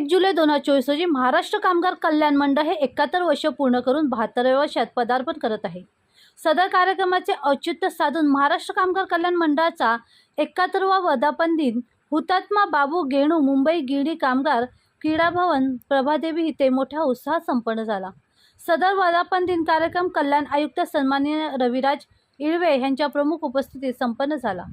एक जुलै दोन हजार चोवीस रोजी महाराष्ट्र कामगार कल्याण मंडळ हे एकाहत्तर वर्ष पूर्ण करून बहात्तराव्या वर्षात पदार्पण करत आहे. सदर कार्यक्रमाचे औचित्य साधून महाराष्ट्र कामगार कल्याण मंडळाचा एकाहत्तरवा वर्धापन दिन हुतात्मा बाबू गेणू मुंबई गिरणी कामगार क्रीडा भवन प्रभादेवी इथे मोठ्या उत्साहात संपन्न झाला. सदर वर्धापन दिन कार्यक्रम कल्याण आयुक्त सन्माननीय रविराज इळवे यांच्या प्रमुख उपस्थितीत संपन्न झाला.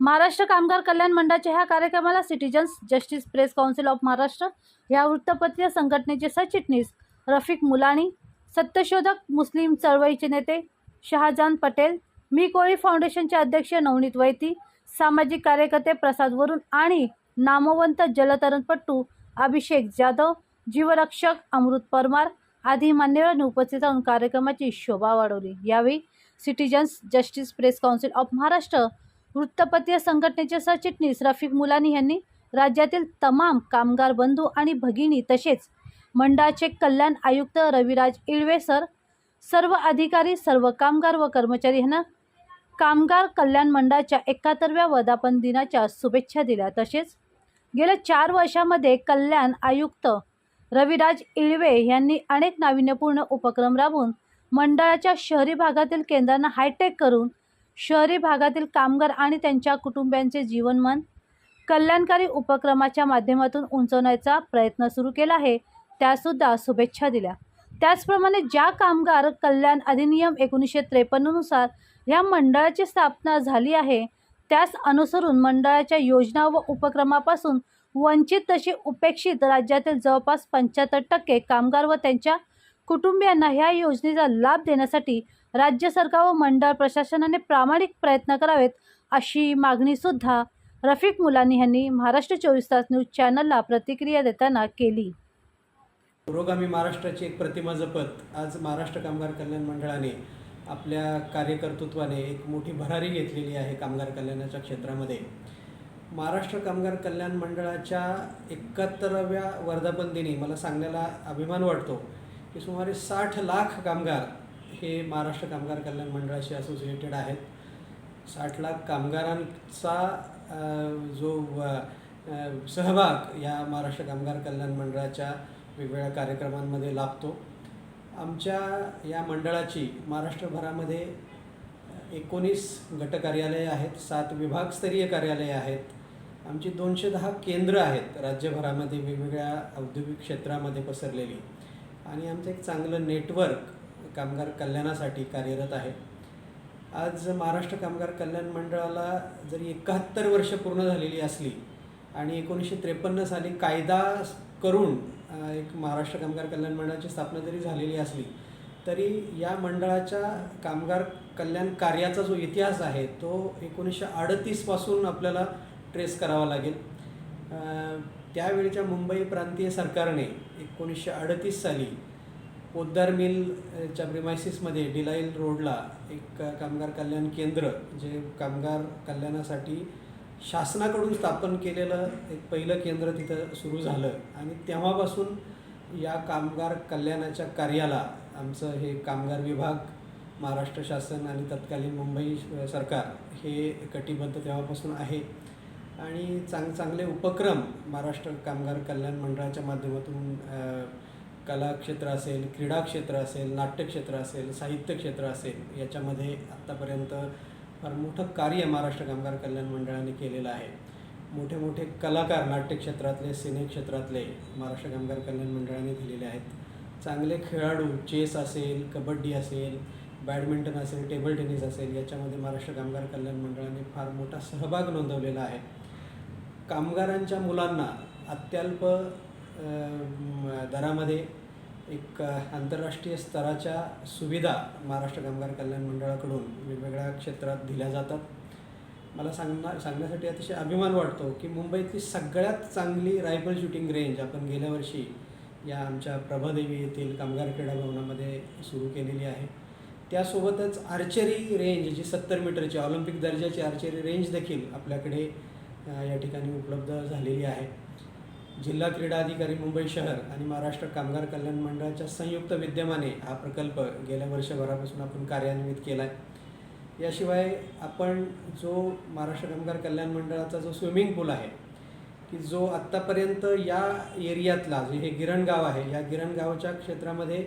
महाराष्ट्र कामगार कल्याण मंडळाच्या ह्या कार्यक्रमाला citizens justice press council of Maharashtra या वृत्तपत्रीय संघटनेचे सरचिटणीस रफिक मुलाणी सत्यशोधक मुस्लिम चळवळीचे नेते शहाजान पटेल मी कोळी फाउंडेशनचे अध्यक्ष नवनीत वैती सामाजिक कार्यकर्ते प्रसाद वरुण आणि नामवंत जलतरणपटू अभिषेक जाधव जीवरक्षक अमृत परमार आदी मान्यवरांनी उपस्थित राहून कार्यक्रमाची शोभा वाढवली. यावेळी citizens justice press council of Maharashtra वृत्तपत्रीय संघटनेचे सरचिटणीस रफिक मुलानी यांनी राज्यातील तमाम कामगार बंधू आणि भगिनी तसेच मंडळाचे कल्याण आयुक्त रविराज इळवे सर सर्व अधिकारी सर्व कामगार व कर्मचारी यांना कामगार कल्याण मंडळाच्या एकाहत्तरव्या वर्धापन दिनाच्या शुभेच्छा दिल्या. तसेच गेल्या चार वर्षामध्ये कल्याण आयुक्त रविराज इळवे यांनी अनेक नाविन्यपूर्ण उपक्रम राबवून मंडळाच्या शहरी भागातील केंद्रांना हायटेक करून शहरी भागातील कामगार आणि त्यांच्या कुटुंबियांचे जीवनमान कल्याणकारी उपक्रमाच्या माध्यमातून उंचवण्याचा प्रयत्न सुरू केला आहे. त्यासुद्धा शुभेच्छा दिल्या. त्याचप्रमाणे ज्या कामगार कल्याण अधिनियम एकोणीसशे त्रेपन्ननुसार ह्या मंडळाची स्थापना झाली आहे त्यास अनुसरून मंडळाच्या योजना व उपक्रमापासून वंचित तशी उपेक्षित राज्यातील जवळपास पंच्याहत्तर टक्के कामगार व त्यांच्या कुटुंबियांना ह्या योजनेचा लाभ देण्यासाठी राज्य सरकार व मंडळ प्रशासनाने प्रामाणिक प्रयत्न करावेत अशी मागणीसुद्धा रफिक मुलानी यांनी महाराष्ट्र चोवीस तास न्यूज चॅनलला प्रतिक्रिया देताना केली. पुरोगामी महाराष्ट्राची एक प्रतिमा जपत आज महाराष्ट्र कामगार कल्याण मंडळाने आपल्या कार्यकर्तृत्वाने एक मोठी भरारी घेतलेली आहे कामगार कल्याणाच्या क्षेत्रामध्ये. महाराष्ट्र कामगार कल्याण मंडळाच्या एकाहत्तराव्या वर्धापन दिनी मला सांगण्याला अभिमान वाटतो की सुमारे साठ लाख कामगार हे महाराष्ट्र कामगार कल्याण मंडळाशी असोसिएटेड आहेत. साठ लाख कामगारांचा जो सहभाग या महाराष्ट्र कामगार कल्याण मंडळाच्या वेगवेगळ्या कार्यक्रमांमध्ये लाभतो. आमच्या या मंडळाची महाराष्ट्रभरामध्ये एकोणीस गट कार्यालये आहेत सात विभागस्तरीय कार्यालये आहेत. आमची दोनशे दहा केंद्र आहेत राज्यभरामध्ये वेगवेगळ्या औद्योगिक क्षेत्रामध्ये पसरलेली. आणि आमचं एक चांगलं नेटवर्क कामगार कल्याणासाठी कार्यरत आहे. आज महाराष्ट्र कामगार कल्याण मंडळाला जरी एकाहत्तर वर्ष पूर्ण झालेली असली आणि एकोणीसशे त्रेपन्न साली कायदा करून एक महाराष्ट्र कामगार कल्याण मंडळाची स्थापना जरी झालेली असली तरी या मंडळाच्या कामगार कल्याण कार्याचा जो इतिहास आहे तो एकोणीसशे अडतीसपासून आपल्याला ट्रेस करावा लागेल. त्यावेळच्या मुंबई प्रांतीय सरकारने एकोणीसशे अडतीस साली पोद्दार मिलच्या प्रिमायसिसमध्ये डिलाईल रोडला एक कामगार कल्याण केंद्र जे कामगार कल्याणासाठी शासनाकडून स्थापन केलेलं एक पहिलं केंद्र तिथं सुरू झालं. आणि तेव्हापासून या कामगार कल्याणाच्या कार्याला आमचं हे कामगार विभाग महाराष्ट्र शासन आणि तत्कालीन मुंबई सरकार हे कटिबद्ध तेव्हापासून आहे. आणि चांग चांगले उपक्रम महाराष्ट्र कामगार कल्याण मंडळाच्या माध्यमातून कला क्षेत्र असेल क्रीडा क्षेत्र असेल नाट्यक्षेत्र असेल साहित्य क्षेत्र असेल याच्यामध्ये आत्तापर्यंत फार मोठं कार्य महाराष्ट्र कामगार कल्याण मंडळाने केलेलं आहे. मोठे मोठे कलाकार नाट्य क्षेत्रातले महाराष्ट्र कामगार कल्याण मंडळाने दिलेले आहेत. चांगले खेळाडू चेस असेल कबड्डी असेल बॅडमिंटन असेल टेबल टेनिस असेल याच्यामध्ये महाराष्ट्र कामगार कल्याण मंडळाने फार मोठा सहभाग नोंदवलेला आहे. कामगारांच्या मुलांना अत्यल्प दरामध्ये एक आंतरराष्ट्रीय स्तराच्या सुविधा महाराष्ट्र कामगार कल्याण मंडळाकडून वेगवेगळ्या क्षेत्रात दिल्या जातात. मला सांगणार सांगण्यासाठी अतिशय अभिमान वाटतो की मुंबईतली सगळ्यात चांगली रायफल शूटिंग रेंज आपण गेल्या वर्षी या आमच्या प्रभादेवी येथील कामगार क्रीडा भवनामध्ये सुरू केलेली आहे. त्यासोबतच आर्चरी रेंज जी सत्तर मीटरची ऑलिम्पिक दर्जाची आर्चरी रेंज देखील आपल्याकडे या ठिकाणी उपलब्ध झालेली आहे. जिल्हा क्रीडा अधिकारी मुंबई शहर आणि महाराष्ट्र कामगार कल्याण मंडळाच्या संयुक्त विद्यमाने हा प्रकल्प गेल्या वर्षभरापासून आपण कार्यान्वित केला आहे याशिवाय आपण जो महाराष्ट्र कामगार कल्याण मंडळाचा जो स्विमिंग पूल आहे की जो आत्तापर्यंत या एरियातला जे हे गिरण गाव आहे या गिरण गावाच्या क्षेत्रामध्ये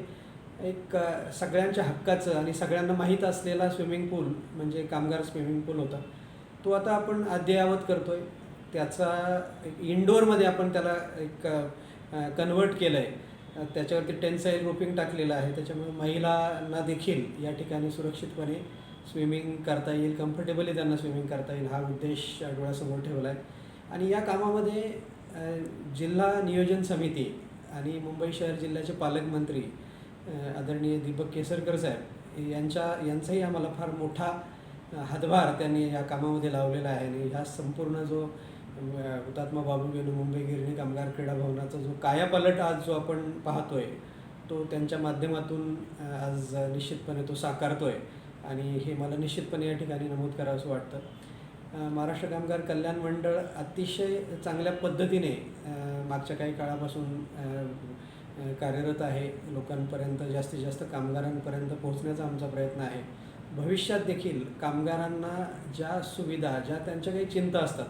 एक सगळ्यांच्या हक्काचं आणि सगळ्यांना माहीत असलेला स्विमिंग पूल म्हणजे कामगार स्विमिंग पूल होता तो आता आपण अद्ययावत करतो आहे त्याचा एक आपण त्याला एक कन्वर्ट केलं आहे त्याच्यावरती टेन्साईल रोपिंग टाकलेलं आहे. त्याच्यामुळे महिलांना देखील या ठिकाणी सुरक्षितपणे स्विमिंग करता येईल. कम्फर्टेबली त्यांना स्विमिंग करता येईल. हा उद्देश डोळ्यासमोर ठेवला आहे आणि या कामामध्ये जिल्हा नियोजन समिती आणि मुंबई शहर जिल्ह्याचे पालकमंत्री आदरणीय दीपक केसरकर साहेब यांच्या यांचाही आम्हाला फार मोठा हातभार त्यांनी या कामामध्ये लावलेला आहे. आणि ह्या संपूर्ण जो हुतात्मा बाबू गेलो मुंबई गिरणी कामगार क्रीडा भवनाचा जो कायापालट आज जो आपण पाहतोय तो त्यांच्या माध्यमातून आज निश्चितपणे तो साकारतोय. आणि हे मला निश्चितपणे या ठिकाणी नमूद करावं असं वाटतं. महाराष्ट्र कामगार कल्याण मंडळ अतिशय चांगल्या पद्धतीने मागच्या काही काळापासून कार्यरत आहे. लोकांपर्यंत जास्तीत जास्त कामगारांपर्यंत पोहोचण्याचा आमचा प्रयत्न आहे. भविष्यात देखील कामगारांना ज्या सुविधा ज्या त्यांच्या काही चिंता असतात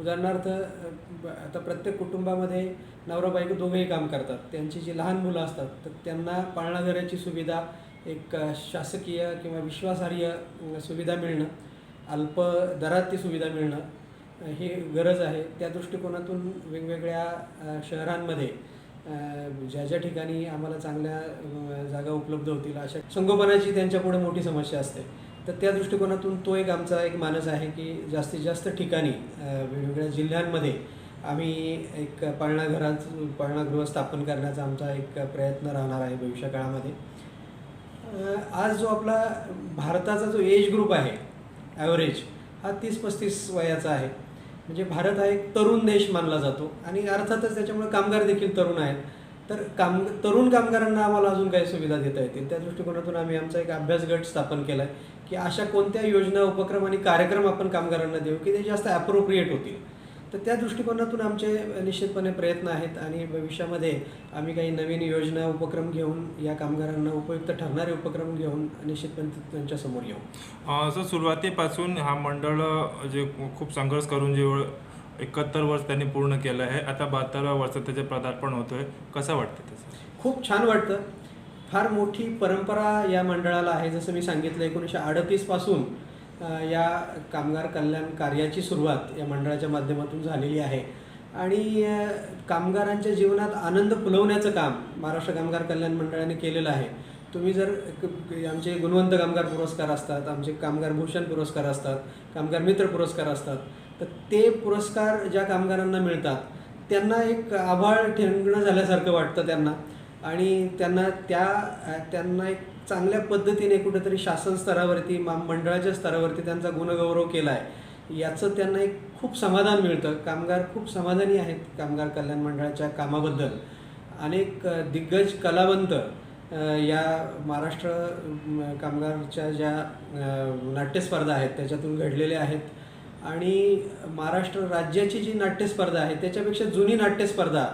उदाहरणार्थ आता प्रत्येक कुटुंबामध्ये नवरा बायको दोघेही काम करतात. त्यांची जी लहान मुलं असतात तर त्यांना पाळणाघराची सुविधा एक शासकीय किंवा विश्वासार्ह सुविधा मिळणं अल्प दरात ती सुविधा मिळणं ही गरज आहे. त्या दृष्टिकोनातून वेगवेगळ्या शहरांमध्ये ज्या ज्या ठिकाणी आम्हाला चांगल्या जागा उपलब्ध होतील अशा संगोपनाची त्यांच्यापुढे मोठी समस्या असते. तर त्या दृष्टिकोनातून तो एक आमचा एक मानस आहे की जास्तीत जास्त ठिकाणी वेगवेगळ्या जिल्ह्यांमध्ये आम्ही एक पाळणाघरात पाळणागृह स्थापन करण्याचा आमचा एक प्रयत्न राहणार आहे भविष्यकाळामध्ये आज जो आपला भारताचा जो एज ग्रुप आहे ॲव्हरेज हा तीस पस्तीस वयाचा आहे. म्हणजे भारत हा एक तरुण देश मानला जातो आणि अर्थातच त्याच्यामुळे कामगार देखील तरुण आहेत. तर काम तरुण कामगारांना आम्हाला अजून काही सुविधा देता येतील. त्या दृष्टिकोनातून आम्ही आमचा एक अभ्यास गट स्थापन केला आहे की अशा कोणत्या योजना उपक्रम आणि कार्यक्रम आपण कामगारांना देऊ की ते जास्त ॲप्रोप्रिएट होतील. तर त्या दृष्टिकोनातून आमचे निश्चितपणे प्रयत्न आहेत आणि भविष्यामध्ये आम्ही काही नवीन योजना उपक्रम घेऊन या कामगारांना उपयुक्त ठरणारे उपक्रम घेऊन निश्चितपणे त्यांच्यासमोर येऊ. सर सुरुवातीपासून हा मंडळ जे खूप संघर्ष करून जे एकाहत्तर वर्ष त्यांनी पूर्ण केलं आहे आता बहात्तरव्या वर्षात त्याचे पदार्पण होतोय. कसं वाटतं त्याचं? खूप छान वाटतं. फार मोठी परंपरा या मंडळाला आहे. जसं मी सांगितलं एकोणीसशे अडतीसपासून या कामगार कल्याण कार्याची सुरुवात या मंडळाच्या माध्यमातून झालेली आहे. आणि कामगारांच्या जीवनात आनंद फुलवण्याचं काम महाराष्ट्र कामगार कल्याण मंडळाने केलेलं आहे. तुम्ही जर आमचे गुणवंत कामगार पुरस्कार असतात आमचे कामगार भूषण पुरस्कार असतात कामगार मित्र पुरस्कार असतात तर ते पुरस्कार ज्या कामगारांना मिळतात त्यांना एक आभाळ ठेंगणं झाल्यासारखं वाटतं त्यांना. आणि त्यांना त्या त्यांना एक चांगल्या पद्धतीने कुठेतरी शासन स्तरावरती मंडळाच्या स्तरावरती त्यांचा गुणगौरव केला आहे याचं त्यांना एक खूप समाधान मिळतं. कामगार खूप समाधानी आहेत कामगार कल्याण मंडळाच्या कामाबद्दल. अनेक दिग्गज कलावंत या महाराष्ट्र कामगारच्या ज्या नाट्यस्पर्धा आहेत त्याच्यातून घडलेले आहेत. आणि महाराष्ट्र राज्याची जी नाट्यस्पर्धा आहे त्याच्यापेक्षा जुनी नाट्यस्पर्धा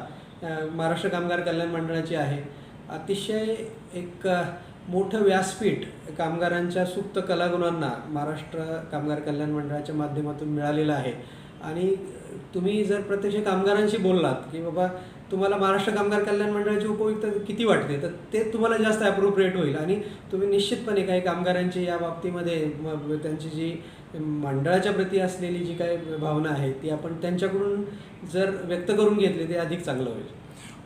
महाराष्ट्र कामगार कल्याण मंडळाची आहे. अतिशय एक मोठं व्यासपीठ कामगारांच्या सुप्त कलागुणांना महाराष्ट्र कामगार कल्याण मंडळाच्या माध्यमातून मिळालेलं आहे. आणि तुम्ही जर प्रत्यक्ष कामगारांशी बोललात की बाबा तुम्हाला महाराष्ट्र कामगार कल्याण मंडळाची उपयुक्तता किती वाटते तर ते तुम्हाला जास्त ॲप्रोप्रिएट होईल. आणि तुम्ही निश्चितपणे काही कामगारांची या बाबतीमध्ये त्यांची जी मंडळाच्या प्रती असलेली जी काही भावना आहे ती आपण त्यांच्याकडून जर व्यक्त करून घेतली ते अधिक चांगलं होईल.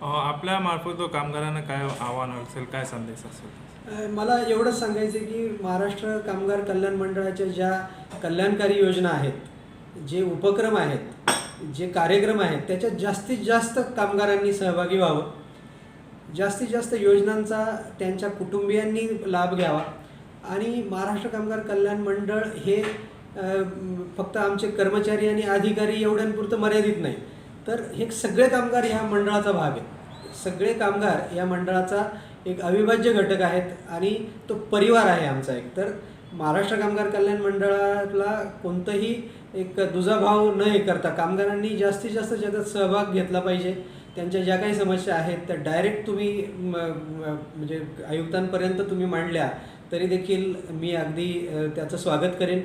आपल्या मार्फत तो कामगारांना काय आव्हान असेल काय संदेश असेल? मला एवढंच सांगायचं की महाराष्ट्र कामगार कल्याण मंडळाच्या ज्या कल्याणकारी योजना आहेत जे उपक्रम आहेत जे कार्यक्रम आहेत त्याच्यात जास्तीत जास्त कामगारांनी सहभागी व्हावं. जास्तीत जास्त योजनांचा त्यांच्या कुटुंबियांनी लाभ घ्यावा. आणि महाराष्ट्र कामगार कल्याण मंडळ हे फक्त आमचे कर्मचारी आणि अधिकारी एवढ्यांपुरतं मर्यादित नाही. तर हे सगळे कामगार ह्या मंडळाचा भाग आहेत सगळे कामगार या मंडळाचा एक अविभाज्य घटक आहेत आणि तो परिवार आहे आमचा एक. तर महाराष्ट्र कामगार कल्याण मंडळाला कोणतंही एक दुजाभाव न हे करता कामगारांनी जास्तीत जास्त ज्याचा सहभाग घेतला पाहिजे. त्यांच्या ज्या काही समस्या आहेत त्या डायरेक्ट तुम्ही म्हणजे आयुक्तांपर्यंत तुम्ही मांडल्या तरी देखील मी अगदी त्याचं स्वागत करेन.